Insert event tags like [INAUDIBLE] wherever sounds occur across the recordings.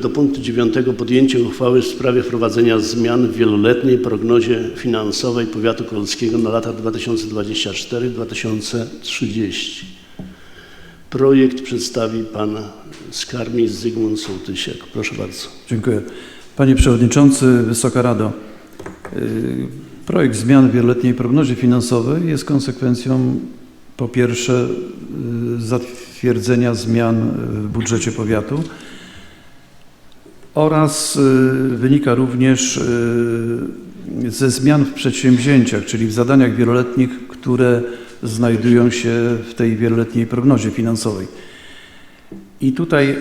do punktu 9 podjęcie uchwały w sprawie wprowadzenia zmian w wieloletniej prognozie finansowej powiatu kolskiego na lata 2024-2030. Projekt przedstawi pan skarbnik Zygmunt Sołtysiak. Proszę bardzo. Dziękuję. Panie Przewodniczący, Wysoka Rado. Y, Projekt zmian w wieloletniej prognozie finansowej jest konsekwencją po pierwsze y, zatwierdzenia zmian w budżecie powiatu oraz y, wynika również y, ze zmian w przedsięwzięciach, czyli w zadaniach wieloletnich, które znajdują się w tej wieloletniej prognozie finansowej. I tutaj, y,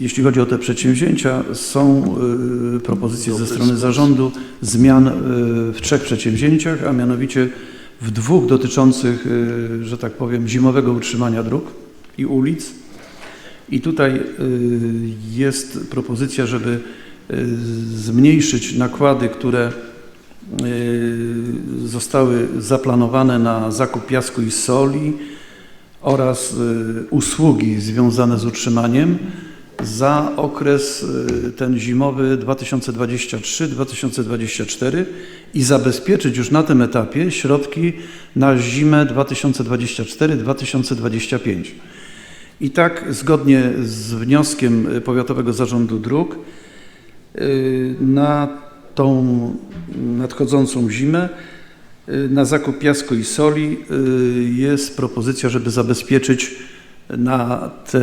jeśli chodzi o te przedsięwzięcia, są propozycje ze strony zarządu zmian w trzech przedsięwzięciach, a mianowicie w dwóch dotyczących, że tak powiem, zimowego utrzymania dróg i ulic. I tutaj y, jest propozycja, żeby y, zmniejszyć nakłady, które y, zostały zaplanowane na zakup piasku i soli oraz usługi związane z utrzymaniem za okres ten zimowy 2023-2024 i zabezpieczyć już na tym etapie środki na zimę 2024-2025. I tak zgodnie z wnioskiem Powiatowego Zarządu Dróg y, na tą nadchodzącą zimę y, na zakup piasku i soli y, jest propozycja, żeby zabezpieczyć na te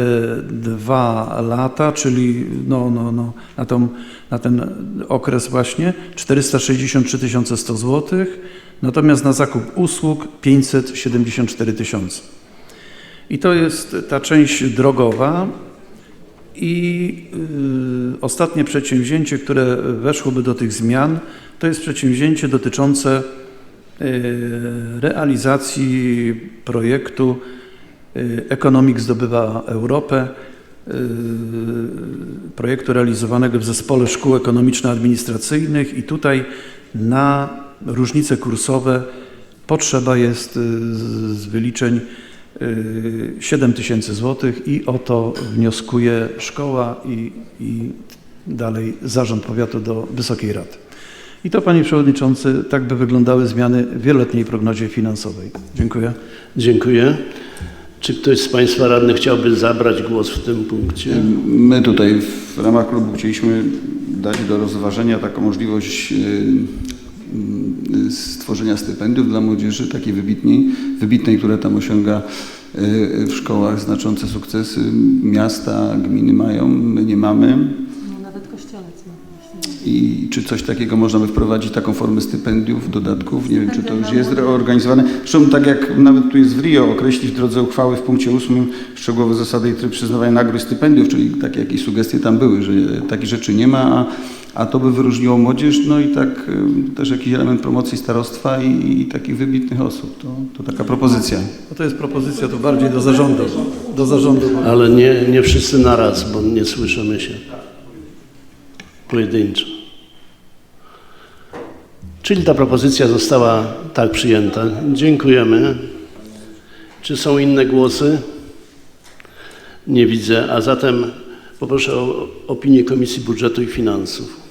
dwa lata, czyli no, no, no, na, tą, na ten okres właśnie 463 100 zł, natomiast na zakup usług 574 tysiące. I to jest ta część drogowa. I y, ostatnie przedsięwzięcie, które weszłoby do tych zmian, to jest przedsięwzięcie dotyczące y, realizacji projektu y, Economic zdobywa Europę, y, projektu realizowanego w Zespole Szkół Ekonomiczno-Administracyjnych i tutaj na różnice kursowe potrzeba jest y, z wyliczeń 7 tysięcy złotych i o to wnioskuje szkoła i, i dalej zarząd powiatu do Wysokiej Rady. I to, Panie Przewodniczący, tak by wyglądały zmiany w wieloletniej prognozie finansowej. Dziękuję. Dziękuję. Czy ktoś z Państwa radnych chciałby zabrać głos w tym punkcie? My tutaj w ramach klubu chcieliśmy dać do rozważenia taką możliwość y, y, stworzenia stypendiów dla młodzieży, takiej wybitnej, wybitnej, która tam osiąga y, w szkołach znaczące sukcesy. Miasta, gminy mają, my nie mamy. No, nawet kościelec ma właśnie. I czy coś takiego można by wprowadzić, taką formę stypendiów, dodatków? Nie wiem, czy to już jest dla młodych. organizowane. Zresztą tak jak nawet tu jest w RIO, określić w drodze uchwały w punkcie ósmym szczegółowe zasady i tryb przyznawania nagród stypendiów, czyli takie jakieś sugestie tam były, że takich rzeczy nie ma, a, a to by wyróżniło młodzież, no i tak y, też jakiś element promocji starostwa i, i takich wybitnych osób. To, to taka propozycja. No to jest propozycja to bardziej do zarządu. Do zarządu. Ale nie, nie wszyscy naraz, bo nie słyszymy się. Pojedynczo. Czyli ta propozycja została tak przyjęta. Dziękujemy. Czy są inne głosy? Nie widzę, a zatem poproszę o opinię Komisji Budżetu i Finansów.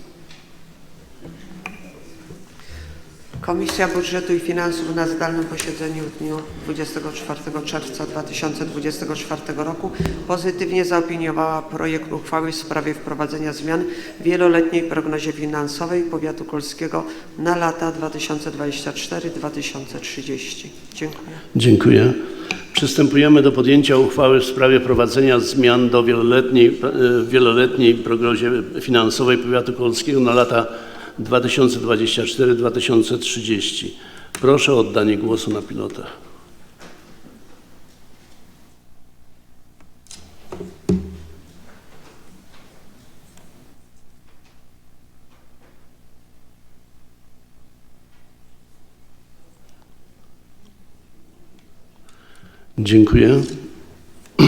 Komisja Budżetu i Finansów na zdalnym posiedzeniu w dniu 24 czerwca 2024 roku pozytywnie zaopiniowała projekt uchwały w sprawie wprowadzenia zmian w wieloletniej prognozie finansowej powiatu kolskiego na lata 2024-2030. Dziękuję. Dziękuję. Przystępujemy do podjęcia uchwały w sprawie wprowadzenia zmian do wieloletniej, e, wieloletniej prognozie finansowej powiatu kolskiego na lata 2024-2030. Proszę o oddanie głosu na pilotach. Dziękuję. [CLEARS THROAT]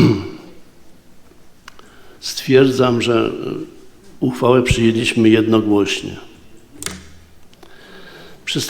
Stwierdzam, że uchwałę przyjęliśmy jednogłośnie.